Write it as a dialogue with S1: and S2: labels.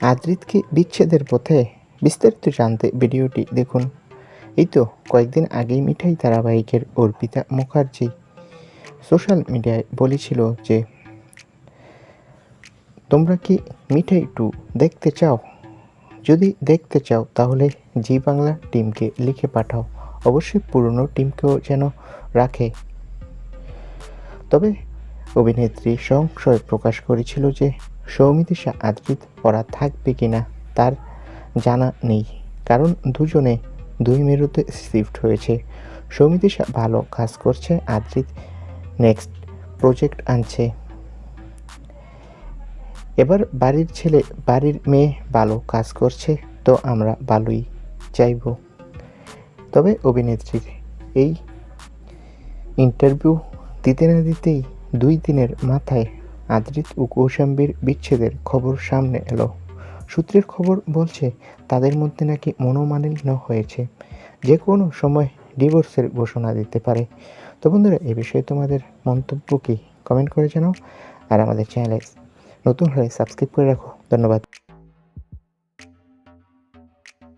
S1: আদ্রিতকে বিচ্ছেদের পথে বিস্তারিত জানতে ভিডিওটি দেখুন। এই তো কয়েকদিন আগেই মিঠাই ধারাবাহিকের অর্পিতা মুখার্জি সোশ্যাল মিডিয়ায় বলেছিল যে, তোমরা কি মিঠাই টু দেখতে চাও? যদি দেখতে চাও, তাহলে জি বাংলা টিমকে লিখে পাঠাও। অবশ্যই পুরনো টিমকেও যেন রাখে। তবে অভিনেত্রী সংশয় প্রকাশ করেছিল যে সৌমিতিশা আদ্রিত পড়া থাকবে কিনা তার জানা নেই। কারণ দুজনে দুই মেরুতে শিফট হয়েছে। সৌমিতিশা ভালো কাজ করছে আদ্রিত নেক্সট প্রজেক্ট আনছে। এবার বাড়ির ছেলে, বাড়ির মেয়ে ভালো কাজ করছে, তো আমরা ভালোই চাইব। তবে অভিনেত্রীর এই ইন্টারভিউ দিতে না দিতেই দুই দিনের মাথায় আদ্রিত ও কৌশাম্বীর বিচ্ছেদের খবর সামনে এলো। সূত্রের খবর বলছে, তাদের মধ্যে নাকি মনোমালিন্য হয়েছে। যে কোনো সময় ডিভোর্সের ঘোষণা দিতে পারে। তো বন্ধুরা, এ বিষয়ে তোমাদের মন্তব্য কী? কমেন্ট করে জানাও। আর আমাদের চ্যানেলে নতুন হলে সাবস্ক্রাইব করে রাখো। ধন্যবাদ।